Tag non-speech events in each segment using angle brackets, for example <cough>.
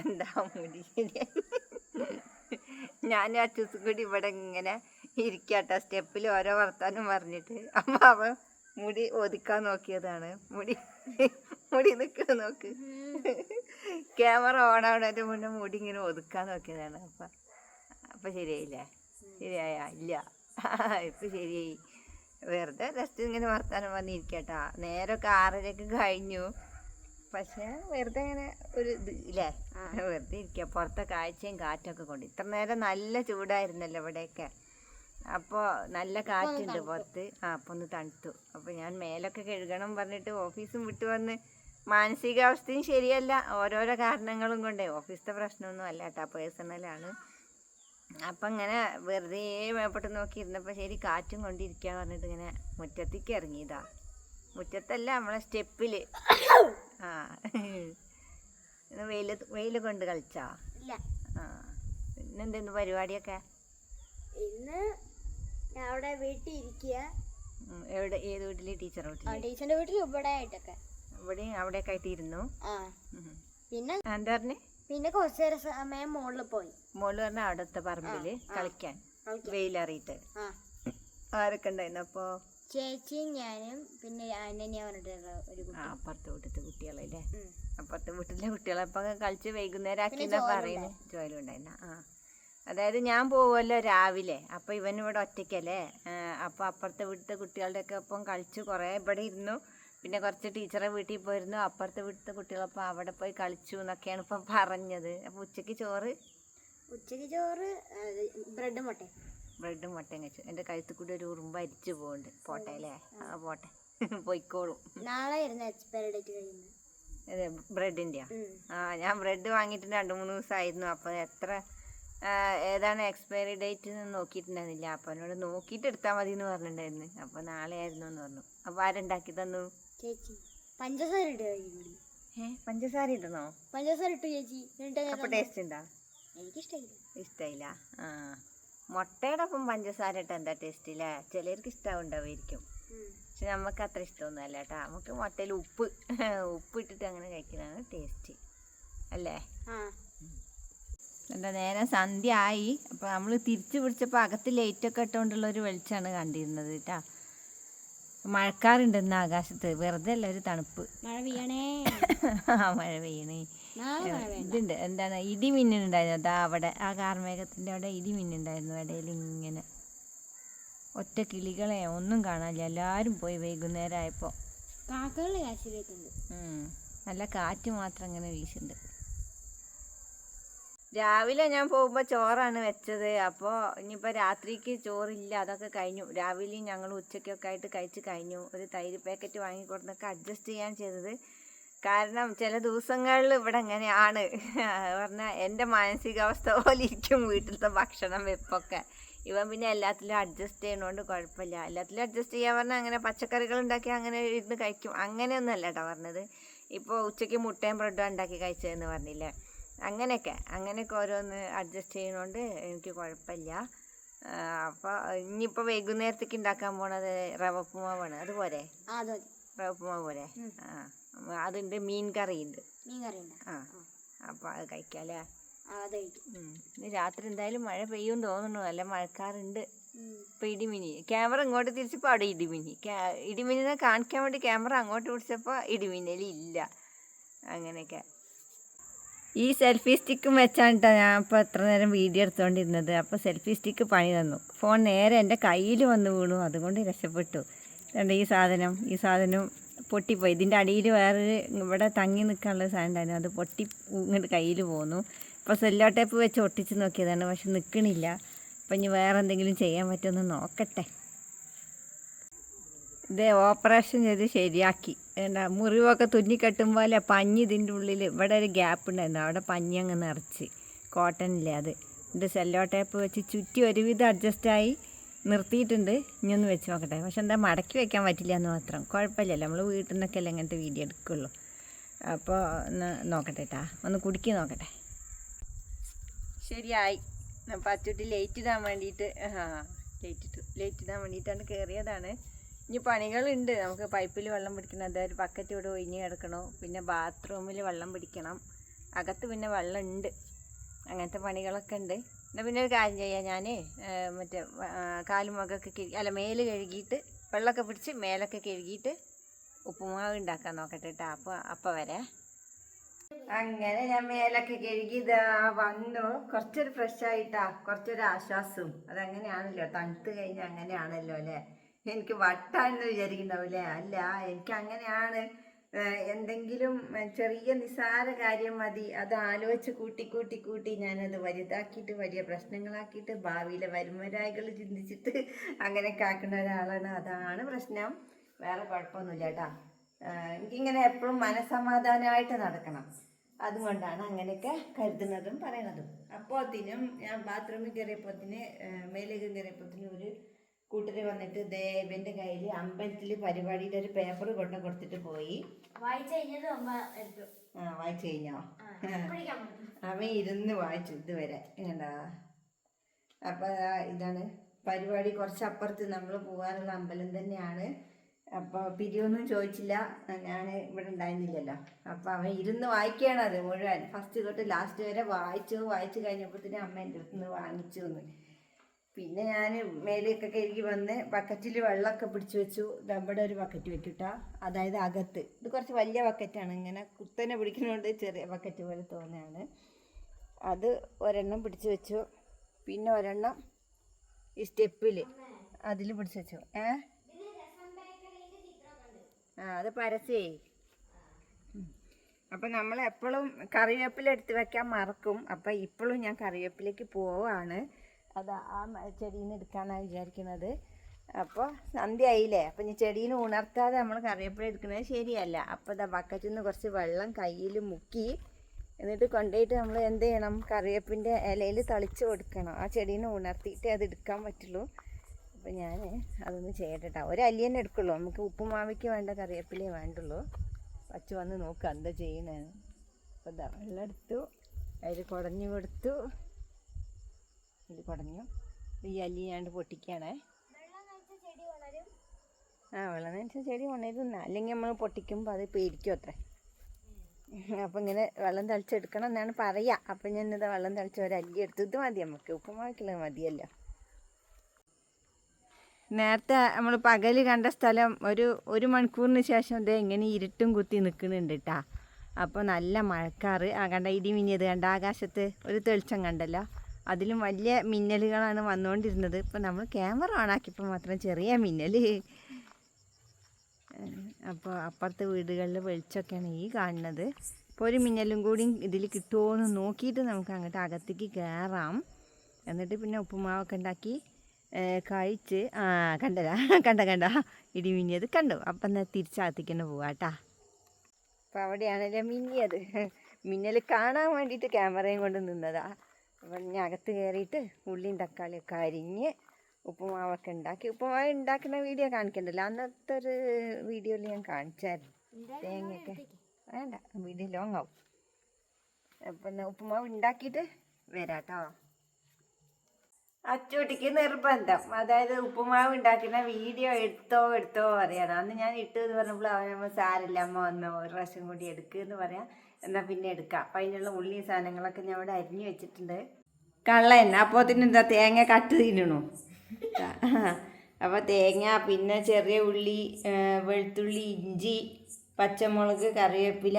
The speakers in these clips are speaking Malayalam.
എന്താ മുടി ഞാൻ അച്ചൂസ് കൂടി ഇവിടെ ഇങ്ങനെ ഇരിക്കട്ടെ. സ്റ്റെപ്പിൽ ഓരോ വർത്താനം പറഞ്ഞിട്ട്. അപ്പൊ അവൻ മുടി ഒതുക്കാൻ നോക്കിയതാണ്. മുടി മുടി നിൽക്കാൻ നോക്ക്. ക്യാമറ ഓൺ ആവണതിന്റെ മുന്നേ മുടി ഇങ്ങനെ ഒതുക്കാൻ നോക്കിയതാണ്. അപ്പം അപ്പം ശരിയായില്ലേ? ശരിയായ? ഇല്ല. ഇപ്പം ശരിയായി. വെറുതെ ജസ്റ്റ് ഇങ്ങനെ വർത്താനം വന്നിരിക്കട്ടാ നേരമൊക്കെ ആറരയ്ക്ക് കഴിഞ്ഞു. പക്ഷേ വെറുതെ ഇങ്ങനെ ഒരു ഇത് ഇല്ലേ? വെറുതെ ഇരിക്കുക പുറത്തെ കാഴ്ചയും കാറ്റൊക്കെ കൊണ്ട്. ഇത്ര നേരം നല്ല ചൂടായിരുന്നല്ലോ ഇവിടെയൊക്കെ. അപ്പോൾ നല്ല കാറ്റുണ്ട് പുറത്ത്. ആ അപ്പം ഒന്ന് തണുത്തു. അപ്പോൾ ഞാൻ മേലൊക്കെ കഴുകണം പറഞ്ഞിട്ട് ഓഫീസും വിട്ടു വന്ന് മാനസികാവസ്ഥയും ശരിയല്ല. ഓരോരോ കാരണങ്ങളും കൊണ്ടേ. ഓഫീസിലെ പ്രശ്നമൊന്നും അല്ല കേട്ടോ. പേഴ്സണലാണ് അപ്പം ഇങ്ങനെ വെറുതെ മേപ്പോട്ട് നോക്കി ഇരുന്നപ്പോൾ ശരി കാറ്റും കൊണ്ടിരിക്കുക പറഞ്ഞിട്ട് ഇങ്ങനെ മുറ്റത്തേക്ക് ഇറങ്ങിയതാ. മുറ്റത്തല്ല നമ്മളെ സ്റ്റെപ്പിൽ ആ. വെയിൽ വെയിൽ കൊണ്ട് കളിച്ചോ? ഇല്ല. ആ. പിന്നെന്തെന്ന് പരിപാടിയൊക്കെ? ഇന്ന് ഞാൻ അവിടെ വീട്ടിൽ ഇരിക്കുക എവിടെ ഏത് വീട്ടിൽ ടീച്ചർ വീട്ടിൽ ടീച്ചറിന്റെ വീട്ടിൽ ഇവിടെ ആയിട്ടൊക്കെ ഇവിടെയും അവിടെയൊക്കെ ആയിട്ട് ഇരുന്നു ആ പിന്നെ? എന്താ പറഞ്ഞേ? പിന്നെ കുറച്ചു നേരം സമയം മുകളിൽ പോയി. മോൾ പറഞ്ഞ അവിടുത്തെ പറമ്പിൽ കളിക്കാൻ. വെയിലറിയിട്ട്. ആരൊക്കെ ഉണ്ടായിരുന്നു അപ്പോൾ ചേച്ചിയും ഞാനും പിന്നെ അനന്യ പറഞ്ഞിട്ടുള്ള ഒരു ആ അപ്പുറത്തെ വീട്ടിലത്തെ കുട്ടികളല്ലേ? അപ്പുറത്തെ വീട്ടിലെ കുട്ടികളപ്പം കളിച്ച് വൈകുന്നേരം ആക്കി എന്നാ പറയുന്നു. ജോലി ഉണ്ടായിരുന്ന? ആ. അതായത് ഞാൻ പോവുമല്ലോ രാവിലെ. അപ്പൊ ഇവൻ ഇവിടെ ഒറ്റയ്ക്കല്ലേ? അപ്പൊ അപ്പുറത്തെ വീട്ടിലത്തെ കുട്ടികളുടെ ഒക്കെ ഒപ്പം കളിച്ച് കുറേ ഇവിടെ ഇരുന്നു. പിന്നെ കുറച്ച് ടീച്ചറെ വീട്ടിൽ പോയിരുന്നു. അപ്പുറത്തെ വീട്ടിലത്തെ കുട്ടികളൊപ്പം അവിടെ പോയി കളിച്ചു എന്നൊക്കെയാണ് ഇപ്പം പറഞ്ഞത്. അപ്പൊ ഉച്ചയ്ക്ക് ചോറ്? ഉച്ചയ്ക്ക് ചോറ് ബ്രെഡ് മുട്ട. ബ്രെഡും മുട്ടയും കഴിച്ചു. എന്റെ കഴുത്തിൽ കൂടി ഒരു ഉറുമ്പ് അരിച്ചു പോകുന്നുണ്ട് പോട്ടെ അല്ലേ? ആ. പോട്ടെ. <laughs> പോയിക്കോളും. നാളെ ആയിരുന്നു എക്സ്പയറി ഡേറ്റ് കഴിയുന്നത്. അതെ ബ്രെഡിന്റെയാ. ആ ഞാൻ ബ്രെഡ് വാങ്ങിയിട്ട് രണ്ട് മൂന്ന് ദിവസമായിരുന്നു. അപ്പോൾ എത്ര ഏതാണ് എക്സ്പയറി ഡേറ്റ് എന്ന് നോക്കിയിട്ടുണ്ടായിരുന്നില്ല. അപ്പം എന്നോട് നോക്കിയിട്ട് എടുത്താൽ മതി എന്ന് പറഞ്ഞിട്ടുണ്ടായിരുന്നു. അപ്പോൾ നാളെ ആയിരുന്നു എന്ന് പറഞ്ഞു. അപ്പോൾ ആരുണ്ടാക്കി തന്നു? ചേച്ചി പഞ്ചസാര ഏ പഞ്ചസാര ഇടണോ പഞ്ചസാര ഇട്ടു ചേച്ചി. അപ്പോൾ ടേസ്റ്റ് ഉണ്ടോ? എനിക്കിഷ്ടമില്ല. ഇഷ്ടമില്ല. ആ. മുട്ടയുടെ ഒപ്പം പഞ്ചസാര ഇട്ട് എന്താ ടേസ്റ്റ് ല്ലേ ചിലർക്ക് ഇഷ്ടമുണ്ടാവുമായിരിക്കും ഉണ്ടാവുമായിരിക്കും പക്ഷെ നമുക്ക് അത്ര ഇഷ്ടമൊന്നും അല്ല കേട്ടോ. നമുക്ക് മുട്ടയിൽ ഉപ്പ് ഉപ്പ് ഇട്ടിട്ട് അങ്ങനെ കഴിക്കുന്നതാണ് ടേസ്റ്റ് അല്ലേ? എന്താ നേരെ സന്ധ്യ ആയി അപ്പോൾ നമ്മൾ തിരിച്ചു പിടിച്ചപ്പോൾ അകത്ത് ലൈറ്റൊക്കെ ഇട്ടുകൊണ്ടുള്ള ഒരു വെളിച്ചാണ് കണ്ടിരുന്നത് കേട്ടോ. മഴക്കാറുണ്ട് ഇന്ന് ആകാശത്ത്. വെറുതെ അല്ല ഒരു തണുപ്പ്. മഴ പെയ്യണേ. ആ മഴ പെയ്യണേ. ഇതുണ്ട്. എന്താണ് ഇടി മിന്നുണ്ടായിരുന്നു അതാ അവിടെ ആ കാർമേഘത്തിന്റെ അവിടെ ഇടി മിന്നുണ്ടായിരുന്നു ഇടയിൽ ഇങ്ങനെ. ഒറ്റ കിളികളെ ഒന്നും കാണാനില്ല. എല്ലാവരും പോയി വൈകുന്നേരം ആയപ്പോൾ നല്ല കാറ്റ് മാത്രം ഇങ്ങനെ വീശുന്നുണ്ട്. രാവിലെ ഞാൻ പോകുമ്പോൾ ചോറാണ് വെച്ചത്. അപ്പോൾ ഇനിയിപ്പോൾ രാത്രിക്ക് ചോറില്ല. അതൊക്കെ കഴിഞ്ഞു. രാവിലെയും ഞങ്ങൾ ഉച്ചയ്ക്കൊക്കെ ആയിട്ട് കഴിച്ച് കഴിഞ്ഞു. ഒരു തൈര് പാക്കറ്റ് വാങ്ങിക്കൊടുന്നൊക്കെ അഡ്ജസ്റ്റ് ചെയ്യാൻ ചെയ്തത്. കാരണം ചില ദിവസങ്ങളിൽ ഇവിടെ എങ്ങനെയാണ് പറഞ്ഞാൽ എന്റെ മാനസികാവസ്ഥ പോലെ ഇരിക്കും വീട്ടിലത്തെ ഭക്ഷണം വെപ്പൊക്കെ. ഇവൻ പിന്നെ എല്ലാത്തിലും അഡ്ജസ്റ്റ് ചെയ്യണോണ്ട് കുഴപ്പമില്ല. എല്ലാത്തിലും അഡ്ജസ്റ്റ് ചെയ്യാൻ പറഞ്ഞാൽ അങ്ങനെ പച്ചക്കറികൾ ഉണ്ടാക്കി അങ്ങനെ ഇരുന്ന് കഴിക്കും. അങ്ങനെയൊന്നും അല്ല കേട്ടോ പറഞ്ഞത്. ഇപ്പോൾ ഉച്ചയ്ക്ക് മുട്ടയും ബ്രെഡും ഉണ്ടാക്കി കഴിച്ചതെന്ന് പറഞ്ഞില്ലേ? അങ്ങനെയൊക്കെ. അങ്ങനെയൊക്കെ ഓരോന്ന് അഡ്ജസ്റ്റ് ചെയ്യണോണ്ട് എനിക്ക് കുഴപ്പമില്ല. അപ്പോൾ ഇനിയിപ്പോൾ വൈകുന്നേരത്തേക്ക് ഉണ്ടാക്കാൻ പോണത് റവ ഉപ്പുമാവാണ് അതുപോലെ ഉപ്പുമാവ് പോലെ ആ അതുണ്ട് മീൻ കറിയുണ്ട് മീൻ കറി ഉണ്ട് ആ അപ്പോൾ അത് കഴിക്കാം അല്ലേ ആ അത് കഴിക്കും. ഇന്ന് രാത്രി എന്തായാലും മഴ പെയ്യും തോന്നുന്നു. നല്ല മഴക്കാറുണ്ട്. ഇപ്പൊ ഇടിമിനി ക്യാമറ ഇങ്ങോട്ട് തിരിച്ചപ്പോ അവിടെ ഇടിമിനി ഇടിമിനിനെ കാണിക്കാൻ വേണ്ടി ക്യാമറ അങ്ങോട്ട് പിടിച്ചപ്പോ ഇടിമിന്നലി ഇല്ല. അങ്ങനെയൊക്കെ. ഈ സെൽഫി സ്റ്റിക്കും വെച്ചാണ് ഞാൻ ഇപ്പോൾ എത്ര നേരം വീഡിയോ എടുത്തുകൊണ്ടിരുന്നത് അപ്പോൾ സെൽഫി സ്റ്റിക്ക് പണി തന്നു. ഫോൺ നേരെ എന്റെ കയ്യിൽ വന്ന് വീണു. അതുകൊണ്ട് രക്ഷപ്പെട്ടു. രണ്ട് ഈ സാധനം? ഈ സാധനം പൊട്ടിപ്പോയി. ഇതിന്റെ അടിയിൽ വേറൊരു ഇവിടെ തങ്ങി നിൽക്കാനുള്ള സാധനം ഉണ്ടായിരുന്നു. അത് പൊട്ടി ഇങ്ങോട്ട് കയ്യിൽ പോന്നു. ഇപ്പോൾ സെല്ലോ ടേപ്പ് വെച്ച് ഒട്ടിച്ച് നോക്കിയതാണ് പക്ഷെ നിൽക്കണില്ല അപ്പം ഇനി വേറെ എന്തെങ്കിലും ചെയ്യാൻ പറ്റുമെന്ന് നോക്കട്ടെ. ഇത് ഓപ്പറേഷൻ ചെയ്ത് ശരിയാക്കി. എന്താ മുറിവൊക്കെ തുന്നിക്കെട്ടുമ്പോൾ പഞ്ഞി ഇതിന്റെ ഉള്ളിൽ ഇവിടെ ഒരു ഗ്യാപ്പ് ഉണ്ടായിരുന്നു. അവിടെ പഞ്ഞി അങ്ങ് നിറച്ച്. കോട്ടണില്ലേ അത്. ഇത് സെല്ലോ ടേപ്പ് വെച്ച് ചുറ്റി ഒരുവിധം അഡ്ജസ്റ്റായി നിർത്തിയിട്ടുണ്ട്. ഇനി ഒന്ന് വെച്ച് നോക്കട്ടെ. പക്ഷെ എന്താ മടക്കി വെക്കാൻ പറ്റില്ല എന്ന് മാത്രം. കുഴപ്പമില്ലല്ലോ. നമ്മൾ വീട്ടിൽ നിന്നൊക്കെ അല്ലേ ഇങ്ങനത്തെ വീഡിയോ എടുക്കുള്ളൂ. അപ്പോൾ ഒന്ന് നോക്കട്ടെ കേട്ടാ ഒന്ന് കുടുക്കി നോക്കട്ടെ. ശരിയായി. അച്ചുട്ടി ലേറ്റ് ഇടാൻ വേണ്ടിയിട്ട്. ആ ലേറ്റ് ഇട്ടു. ലേറ്റ് ഇടാൻ വേണ്ടിയിട്ടാണ് കയറിയതാണ് ഇനി പണികളുണ്ട്. നമുക്ക് പൈപ്പിൽ വെള്ളം പിടിക്കണം. അതായത് ബക്കറ്റ് ഇവിടെ ഒഴിഞ്ഞ് കിടക്കണോ. പിന്നെ ബാത്റൂമിൽ വെള്ളം പിടിക്കണം. അകത്ത് പിന്നെ വെള്ളം ഉണ്ട് അങ്ങനത്തെ പണികളൊക്കെ ഉണ്ട്. എന്നാൽ പിന്നെ ഒരു കാര്യം ചെയ്യാം. ഞാൻ മറ്റേ കാലുമുഖമൊക്കെ കഴുകി അല്ല മേൽ കഴുകിയിട്ട് വെള്ളമൊക്കെ പിടിച്ച് മേലൊക്കെ കഴുകിയിട്ട് ഉപ്പുമാവ് ഉണ്ടാക്കാൻ നോക്കട്ടെ കേട്ടോ അപ്പോൾ അപ്പം വരെ. അങ്ങനെ ഞാൻ മേലൊക്കെ കഴുകി വന്നു. കുറച്ചൊരു ഫ്രഷ് ആയിട്ടാ. കുറച്ചൊരു ആശ്വാസവും അതങ്ങനെയാണല്ലോ. തണുത്ത് കഴിഞ്ഞാൽ അങ്ങനെയാണല്ലോ അല്ലേ? എനിക്ക് വട്ടാണെന്ന് വിചാരിക്കുന്നുണ്ടാവില്ലേ അല്ല എനിക്ക് അങ്ങനെയാണ്. എന്തെങ്കിലും ചെറിയ നിസാര കാര്യം മതി. അത് ആലോചിച്ച് കൂട്ടി കൂട്ടി കൂട്ടി ഞാനത് വലുതാക്കിയിട്ട് വലിയ പ്രശ്നങ്ങളാക്കിയിട്ട് ഭാവിയിലെ വരുമരായികൾ ചിന്തിച്ചിട്ട് അങ്ങനെ കാക്കുന്ന ഒരാളാണ്. അതാണ് പ്രശ്നം. വേറെ കുഴപ്പമൊന്നുമില്ല കേട്ടാ. എനിക്കിങ്ങനെ എപ്പോഴും മനസമാധാനമായിട്ട് നടക്കണം. അതുകൊണ്ടാണ് അങ്ങനെയൊക്കെ കരുതുന്നതും പറയണതും. അപ്പോത്തിനും ഞാൻ ബാത്റൂമിൽ കയറിയപ്പോത്തിന് മേലേക്ക് കയറിയപ്പോത്തിന് ഒരു കൂട്ടർ വന്നിട്ട് ദേവന്റെ കയ്യിൽ അമ്പലത്തിൽ പരിപാടിയുടെ ഒരു പേപ്പർ കൊണ്ട് കൊടുത്തിട്ട് പോയി. വായിച്ചു കഴിഞ്ഞത് അമ്മ ആ വായിച്ചു കഴിഞ്ഞോ. അവൻ ഇരുന്ന് വായിച്ചു ഇതുവരെ. കണ്ടാ അപ്പൊ ഇതാണ് പരിപാടി. കുറച്ച് അപ്പുറത്ത് നമ്മൾ പോകാനുള്ള അമ്പലം തന്നെയാണ്. അപ്പോൾ പിരിയൊന്നും ചോദിച്ചില്ല. ഞാൻ ഇവിടെ ഉണ്ടായിരുന്നില്ലല്ലോ. അപ്പോൾ അവൻ ഇരുന്ന് വായിക്കുകയാണ് അത് മുഴുവൻ. ഫസ്റ്റ് തൊട്ട് ലാസ്റ്റ് വരെ വായിച്ചു വായിച്ചു കഴിഞ്ഞപ്പോഴത്തേനും അമ്മ എന്റെ അടുത്ത് നിന്ന് വാങ്ങിച്ചു എന്ന്. പിന്നെ ഞാൻ മേലെയൊക്കെ കഴുകി വന്ന് ബക്കറ്റിൽ വെള്ളമൊക്കെ പിടിച്ചു വെച്ചു. നമ്മുടെ ഒരു ബക്കറ്റ് വെക്കിട്ടാ. അതായത് അകത്ത്. ഇത് കുറച്ച് വലിയ ബക്കറ്റാണ് ഇങ്ങനെ കുത്തനെ പിടിക്കുന്നതുകൊണ്ട് ചെറിയ ബക്കറ്റ് പോലെ തോന്നുകയാണ്. അത് ഒരെണ്ണം പിടിച്ചു വെച്ചു. പിന്നെ ഒരെണ്ണം ഈ സ്റ്റെപ്പിൽ അതിൽ പിടിച്ചു വെച്ചു. ഏ? ആ അത് പരസ്യേ. അപ്പം നമ്മൾ എപ്പോഴും കറിവേപ്പില എടുത്ത് വെക്കാൻ മറക്കും. അപ്പം ഇപ്പോഴും ഞാൻ കറിവേപ്പിലേക്ക് പോവാണ്. അത് ആ ചെടിയിൽ നിന്ന് എടുക്കാനാണ് വിചാരിക്കുന്നത്. അപ്പോൾ സന്ധ്യയായില്ലേ? അപ്പം ഇനി ചെടീനെ ഉണർത്താതെ നമ്മൾ കറിവേപ്പില എടുക്കുന്നത് ശരിയല്ല. അപ്പോൾ ഇതാ ബക്കറ്റിൽ നിന്ന് കുറച്ച് വെള്ളം കയ്യിൽ മുക്കി എന്നിട്ട് കൊണ്ടുപോയിട്ട് നമ്മൾ എന്ത് ചെയ്യണം? കറിവേപ്പിന്റെ ഇലയിൽ തളിച്ച് കൊടുക്കണം. ആ ചെടീനെ ഉണർത്തിയിട്ടേ അത് എടുക്കാൻ പറ്റുള്ളൂ. അപ്പോൾ ഞാൻ അതൊന്ന് ചെയ്യട്ടെ ഒരു അല്ലി തന്നെ എടുക്കുള്ളൂ. നമുക്ക് ഉപ്പുമാവിക്ക് വേണ്ട കറിവേപ്പിലേ വേണ്ടുള്ളൂ. പച്ച വന്ന് നോക്കുക എന്താ ചെയ്യണേന്ന് അപ്പോൾ ഇതാ വെള്ളം എടുത്തു. അതിൽ കുടഞ്ഞു കൊടുത്തു. ഇത് കുടഞ്ഞു ഈ അല്ലി ഞാണ്ട് പൊട്ടിക്കുകയാണേ. ആ വെള്ളം നനച്ച ചെടി ഉണരുന്ന. അല്ലെങ്കിൽ നമ്മൾ പൊട്ടിക്കുമ്പോൾ അത് പേടിക്കും അത്രേ. അപ്പം ഇങ്ങനെ വെള്ളം തളിച്ചെടുക്കണം എന്നാണ് പറയുക അപ്പം ഞാൻ ഇത് വെള്ളം തളിച്ച് ഒരു അല്ലി എടുത്തു. ഇത് മതി നമുക്ക്. ഉപ്പുമാക്കുള്ളത് മതിയല്ലോ. നേരത്തെ നമ്മൾ പകൽ കണ്ട സ്ഥലം ഒരു ഒരു മണിക്കൂറിന് ശേഷം ഇത് ഇങ്ങനെ ഇരുട്ടും കുത്തി നിൽക്കുന്നുണ്ട് കേട്ടാ അപ്പോൾ നല്ല മഴക്കാറ്. ആ കണ്ട ഇടി മിന്നിയത് കണ്ട ആകാശത്ത് ഒരു തെളിച്ചം കണ്ടല്ലോ. അതിലും വലിയ മിന്നലുകളാണ് വന്നുകൊണ്ടിരുന്നത്. ഇപ്പം നമ്മൾ ക്യാമറ ഓണാക്കിയപ്പോൾ മാത്രം ചെറിയ മിന്നൽ അപ്പോൾ അപ്പുറത്തെ വീടുകളിൽ വെളിച്ചമൊക്കെയാണ് ഈ കാണുന്നത്. ഇപ്പോൾ ഒരു മിന്നലും കൂടി ഇതിൽ കിട്ടുമോ എന്ന് നോക്കിയിട്ട് നമുക്ക് അങ്ങോട്ട് അകത്തേക്ക് കയറാം എന്നിട്ട് പിന്നെ ഉപ്പുമാവൊക്കെ ഉണ്ടാക്കി കഴിച്ച് ആ കണ്ടല്ല കണ്ട കണ്ട ഇടി മിന്നിയത് കണ്ടു. അപ്പം എന്നാൽ തിരിച്ചകത്തേക്ക് തന്നെ പോവാട്ടാ അപ്പം അവിടെയാണല്ലേ മിന്നിയത്. മിന്നൽ കാണാൻ വേണ്ടിയിട്ട് ക്യാമറയും കൊണ്ട് നിന്നതാ. അപ്പം ഞാൻ അകത്ത് കയറിയിട്ട് ഉള്ളിയും തക്കാളിയൊക്കെ അരിഞ്ഞ് ഉപ്പുമാവൊക്കെ ഉണ്ടാക്കി. ഉപ്പുമാവ് ഉണ്ടാക്കുന്ന വീഡിയോ കാണിക്കണ്ടല്ലോ? അന്നത്തെ ഒരു വീഡിയോയിൽ ഞാൻ കാണിച്ചായിരുന്നു. തേങ്ങയൊക്കെ. വേണ്ട വീഡിയോ ലോങ് ആവും. അപ്പം ഉപ്പുമാവ് ഉണ്ടാക്കിയിട്ട് വരാട്ടോ. അച്ചൂട്ടിക്ക് നിർബന്ധം. അതായത് ഉപ്പുമാവ് ഉണ്ടാക്കുന്ന വീഡിയോ എടുത്തോ എടുത്തോ പറയണം അന്ന് ഞാൻ ഇട്ടു എന്ന് പറഞ്ഞപ്പോൾ അവനമ്മ സാരില്ല അമ്മ വന്നോ. ഒരു പ്രാവശ്യം കൂടി എടുക്കുക എന്ന് പറയാം. എന്നാൽ പിന്നെ എടുക്കാം. അപ്പം അതിനുള്ള ഉള്ളി സാധനങ്ങളൊക്കെ ഞാൻ ഇവിടെ അരിഞ്ഞു വെച്ചിട്ടുണ്ട്. കള്ള എണ്ണ അപ്പോൾ എന്താ തേങ്ങ കട്ട് തിന്നണു അപ്പോൾ തേങ്ങ പിന്നെ ചെറിയ ഉള്ളി വെളുത്തുള്ളി ഇഞ്ചി പച്ചമുളക് കറിവേപ്പില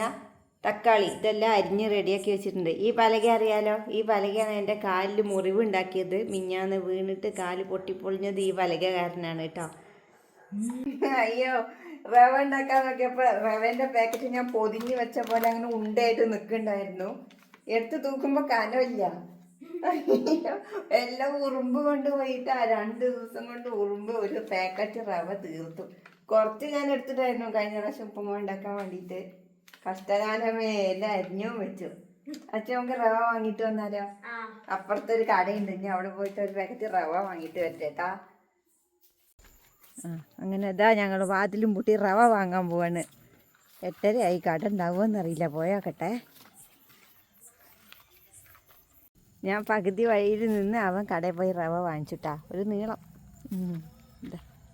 തക്കാളി ഇതെല്ലാം അരിഞ്ഞ് റെഡിയാക്കി വെച്ചിട്ടുണ്ട്. ഈ പലക അറിയാലോ? ഈ പലകയാണ് എന്റെ കാലിൽ മുറിവുണ്ടാക്കിയത്. മിഞ്ഞാന്ന് വീണിട്ട് കാൽ പൊട്ടിപ്പൊളിഞ്ഞത് ഈ പലക കാരനാണ് കേട്ടോ. <laughs> അയ്യോ റവ ഉണ്ടാക്കാൻ നോക്കിയപ്പോൾ റവേന്റെ പാക്കറ്റ് ഞാൻ പൊതിഞ്ഞ് വെച്ച പോലെ അങ്ങനെ ഉണ്ടയായിട്ട് നിൽക്കുന്നുണ്ടായിരുന്നു എടുത്ത് തൂക്കുമ്പോൾ കനമില്ല എല്ലാം ഉറുമ്പ് കൊണ്ട് പോയിട്ട് ആ രണ്ട് ദിവസം കൊണ്ട് ഉറുമ്പ് ഒരു പാക്കറ്റ് റവ തീർത്തു. കുറച്ച് ഞാൻ എടുത്തിട്ടായിരുന്നു കഴിഞ്ഞ പ്രാവശ്യം ഉപ്പുമ ഉണ്ടാക്കാൻ വേണ്ടിയിട്ട്. കഷ്ടകാലമേ എല്ലാം അരിഞ്ഞും വെച്ചു. അച്ഛൻ നമുക്ക് റവ വാങ്ങിയിട്ട് വന്നാലോ? അപ്പുറത്തൊരു കടയുണ്ട് ഇനി അവിടെ പോയിട്ട് ഒരു പാക്കറ്റ് റവ വാങ്ങിയിട്ട് വരട്ടേട്ടാ ആ അങ്ങനെ ഇതാ ഞങ്ങൾ വാതിലും പൂട്ടി റവ വാങ്ങാൻ പോവാണ്. എട്ടരയായി കട ഉണ്ടാവുമെന്നറിയില്ല പോയാക്കട്ടെ. ഞാൻ പകുതി വഴിയിൽ നിന്ന് അവൻ കടയിൽ പോയി റവ വാങ്ങിച്ചിട്ടാ ഒരു നീളം.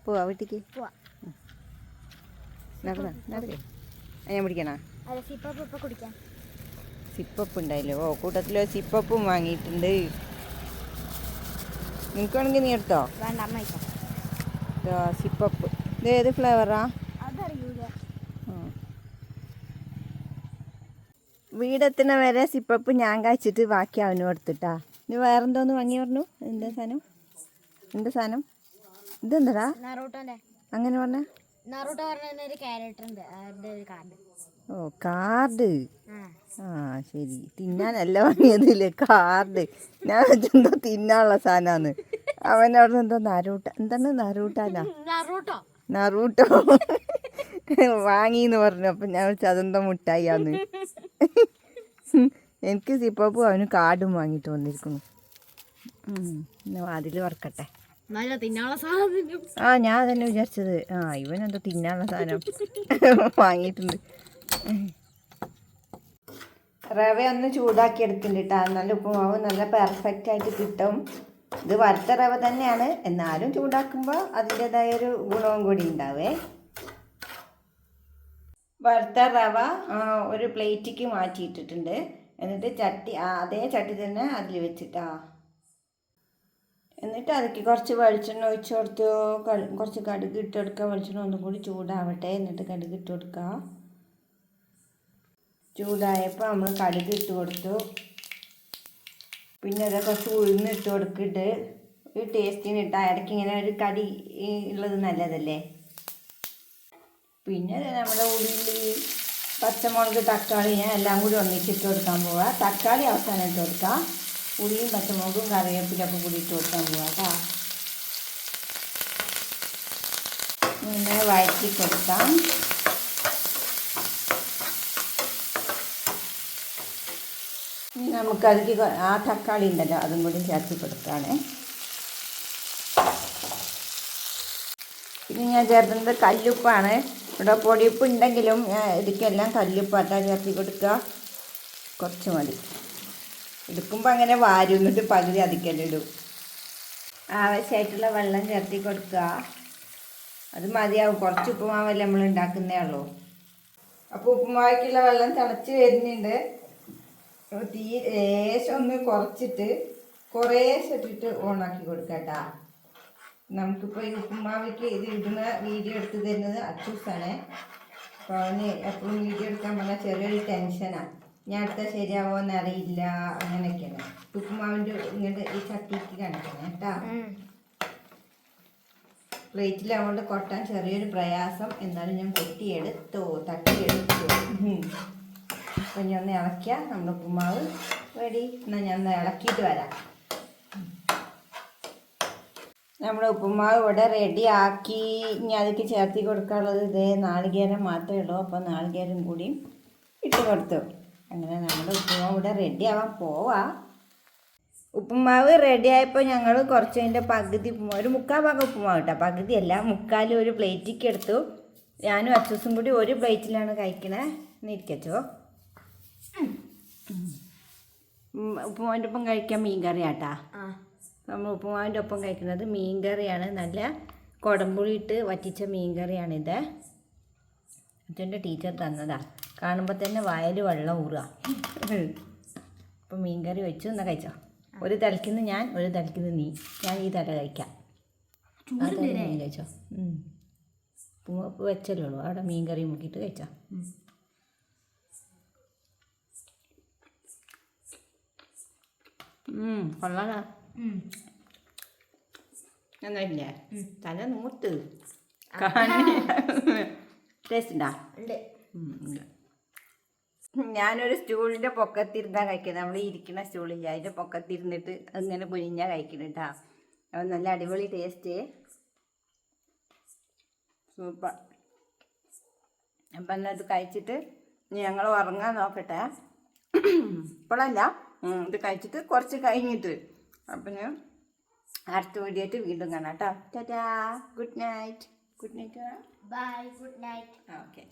പോവാ വീട്ടിക്ക്. പോവാ. നടന്ന നടക്കേ ഞാൻ പിടിക്കണോ? സിപ്പപ്പ് ഉണ്ടായില്ലേ? ഓ കൂട്ടത്തിലോ സിപ്പപ്പും വാങ്ങിയിട്ടുണ്ട്. നിനക്ക് വേണമെങ്കിൽ നീ എടുത്തോ? വേണ്ട അമ്മ സിപ്പപ്പ്. ഇത് ഏത് ഫ്ലേവറാ വീടെത്തുന്ന വരെ സിപ്പപ്പ് ഞാൻ കഴിച്ചിട്ട് ബാക്കി അവന് കൊടുത്തിട്ടാ നീ വേറെന്തോന്ന് വാങ്ങി പറഞ്ഞു? എന്താ സാധനം? എന്താ സാധനം? ഇതെന്താടാ? അങ്ങനെ പറഞ്ഞ? ഓ കാർഡ്. ആ. ശരി. തിന്നാനല്ല വാങ്ങിയതില്ലേ കാർഡ്. ഞാൻ വെച്ചെന്തോ തിന്നാനുള്ള സാധനമാണ് അവൻ അവിടെ എന്തോ നരൂട്ട എന്താണ് നരൂട്ടാനാ? നറൂട്ടോ. വാങ്ങിന്ന് പറഞ്ഞു. അപ്പം ഞാൻ വെച്ചാൽ അതെന്തോ മുട്ടായിയാന്ന്. എനിക്ക് സിപ്പപ്പും അവന് കാർഡും വാങ്ങിട്ട് വന്നിരിക്കുന്നു. അതിൽ വറക്കട്ടെ ആ ഞാൻ തന്നെ വിചാരിച്ചത്. ആ ഇവനെന്തോ തിന്നാനുള്ള സാധനം. വാങ്ങിയിട്ടുണ്ട്. റവ ഒന്ന് ചൂടാക്കി എടുക്കുന്നുണ്ട് കേട്ടോ നല്ല ഉപ്പുമാവ് നല്ല പെർഫെക്റ്റ് ആയിട്ട് കിട്ടും. ഇത് വറുത്ത റവ തന്നെയാണ്. എന്നാലും ചൂടാക്കുമ്പോൾ അതിന്റെതായ ഒരു ഗുണവും കൂടി ഉണ്ടാവേ. വറുത്ത റവ ഒരു പ്ലേറ്റിക്ക് മാറ്റിയിട്ടിട്ടുണ്ട്. എന്നിട്ട് ചട്ടി അതേ ചട്ടി തന്നെ അതിൽ വെച്ചിട്ടാ. എന്നിട്ട് അതിലേക്ക് കുറച്ച് വെളിച്ചെണ്ണ ഒഴിച്ച് കൊടുത്തു കുറച്ച് കടുക് ഇട്ട് കൊടുക്കുക. വെളിച്ചെണ്ണ ഒന്നും കൂടി ചൂടാവട്ടെ. എന്നിട്ട് കടുക് ഇട്ട് കൊടുക്കുക. ചൂടായപ്പോൾ നമ്മൾ കടുക് ഇട്ട് കൊടുത്തു. പിന്നെ അത് കുറച്ച് ഉഴുന്ന് ഇട്ട് കൊടുക്കിട്ട് ഒരു ടേസ്റ്റിന് ഇട്ടാൽ ഇടയ്ക്ക് ഇങ്ങനെ ഒരു കടി ഉള്ളത് നല്ലതല്ലേ? പിന്നെ നമ്മുടെ ഉള്ളി പച്ചമുളക് തക്കാളി ഞാൻ എല്ലാം കൂടി ഒന്നിച്ചിട്ട് കൊടുക്കാൻ പോവാ. തക്കാളി അവസാനം ഇട്ട് കൊടുക്കാം. ഉള്ളിയും പച്ചമുളകും കറിവേപ്പിലൊക്കെ കൂടി ഇട്ട് കൊടുക്കാൻ പോവാ കേട്ടോ ഇങ്ങനെ വഴറ്റി കൊടുക്കാം. നമുക്കതിലേക്ക് ആ തക്കാളി ഉണ്ടല്ലോ അതും കൂടി ചേർത്ത് കൊടുക്കുകയാണേ. പിന്നെ ഞാൻ ചേർക്കുന്നത് കല്ലുപ്പാണ്. ഇവിടെ പൊടിയുപ്പ് ഉണ്ടെങ്കിലും ഇതിക്കെല്ലാം കല്ലുപ്പാട്ടാണ് ചേർത്തി കൊടുക്കുക. കുറച്ച് മതി. എടുക്കുമ്പോൾ അങ്ങനെ വാരി എന്നിട്ട് പകുതി അതിക്കല്ലേ ഇടും. ആവശ്യമായിട്ടുള്ള വെള്ളം ചേർത്തി കൊടുക്കുക. അത് മതിയാവും. കുറച്ച് ഉപ്പുമാവല്ലേ നമ്മൾ ഉണ്ടാക്കുന്നേ ഉള്ളൂ. അപ്പോൾ ഉപ്പുമാവയ്ക്കുള്ള വെള്ളം തിളച്ച് വരുന്നുണ്ട്. അപ്പോൾ തീ ലേശം ഒന്ന് കുറച്ചിട്ട് കുറേശ്ശെ ഇട്ടിട്ട് ഓണാക്കി കൊടുക്കട്ടാ. നമുക്കിപ്പോൾ ഈ ഉപ്പുമാവിക്ക് ഇത് ഇടുന്ന വീഡിയോ എടുത്ത് തരുന്നത് അച്ചൂസാണ്. അപ്പോൾ അവന് എപ്പോഴും വീഡിയോ എടുക്കാൻ പറഞ്ഞാൽ ചെറിയൊരു ടെൻഷനാണ് ഞാൻ അടുത്ത ശരിയാവോ എന്നറിയില്ല അങ്ങനെയൊക്കെയാണ്. ഉപ്പുമാവിന്റെ ഇങ്ങോട്ട് ഈ ചട്ടിക്ക് കാണിക്കണം കേട്ടാ പ്ലേറ്റിലാവുകൊണ്ട് കൊട്ടാൻ ചെറിയൊരു പ്രയാസം. എന്നാലും ഞാൻ കൊട്ടിയെടുത്തു തട്ടിയെടുത്തു. അപ്പം ഞാൻ ഒന്ന് ഇളക്കുക നമ്മുടെ ഉപ്പുമാവ് റെഡി എന്നാൽ ഞാൻ ഒന്ന് ഇളക്കിയിട്ട് വരാം. നമ്മുടെ ഉപ്പുമാവ് ഇവിടെ റെഡി ആക്കി. ഇനി അതിലേക്ക് ചേർത്തി കൊടുക്കാനുള്ളത് ഇതേ നാളികേരം മാത്രമേ ഉള്ളൂ. അപ്പോൾ നാളികേരം കൂടി ഇട്ട് കൊടുത്തു. അങ്ങനെ നമ്മുടെ ഉപ്പുമാവ് ഇവിടെ റെഡി ആവാൻ പോവാ. ഉപ്പുമാവ് റെഡി ആയപ്പോൾ ഞങ്ങൾ കുറച്ച് അതിന്റെ പകുതി ഉപ്പുമാവ് ഒരു മുക്കാൽ ഭാഗം ഉപ്പുമാവ് കിട്ടാം. പകുതിയല്ല മുക്കാൽ ഒരു പ്ലേറ്റിക്ക് എടുത്തു. ഞാനും അച്ചൂസും കൂടി ഒരു പ്ലേറ്റിലാണ് കഴിക്കണേ. നിൽക്കച്ചോ ഉപ്പുമാവിന്റെ ഒപ്പം കഴിക്കാൻ മീൻ കറിയാട്ടാ. നമ്മൾ ഉപ്പുമാവിന്റെ ഒപ്പം കഴിക്കുന്നത് മീൻ കറിയാണ്. നല്ല കുടംപുളി ഇട്ട് വറ്റിച്ച മീൻ കറിയാണിത്. അച്ഛന്റെ ടീച്ചർ തന്നതാ. കാണുമ്പോൾ തന്നെ വയൽ വെള്ളം ഊറുക. അപ്പം മീൻ കറി വെച്ചു എന്നാൽ കഴിച്ചോ? ഒരു തലയ്ക്കുന്ന ഞാൻ ഒരു തലയ്ക്കുന്ന നീ. ഞാൻ ഈ തല കഴിക്കാം. നീ കഴിച്ചോ? വെച്ചല്ലേ ഉള്ളൂ. അവിടെ മീൻ കറി മുക്കിയിട്ട് കഴിച്ചോ? കൊള്ളാടാ നന്നായില്ലേ തല നൂത്ത്. ടേസ്റ്റ് ഉണ്ടാ. ഉണ്ട്. ഞാനൊരു സ്റ്റൂളിന്റെ പൊക്കത്തിരുന്നാ കഴിക്കുന്നത് നമ്മൾ ഇരിക്കുന്ന സ്റ്റൂളില്ല? അതിന്റെ പൊക്കത്തിരുന്നിട്ട് അങ്ങനെ കുഞ്ഞാ കഴിക്കണം കേട്ടോ അത് നല്ല അടിപൊളി ടേസ്റ്റ്. സൂപ്പർ. അപ്പം എന്നത് കഴിച്ചിട്ട് ഞങ്ങൾ ഉറങ്ങാൻ നോക്കട്ടെ. ഇപ്പോഴല്ല ഇത് കഴിച്ചിട്ട് കുറച്ച് കഴിഞ്ഞിട്ട് അപ്പം ഞാൻ അടുത്ത വീഡിയോ വീണ്ടും കാണാം കേട്ടോ. Tata. Good night good night bye good night okay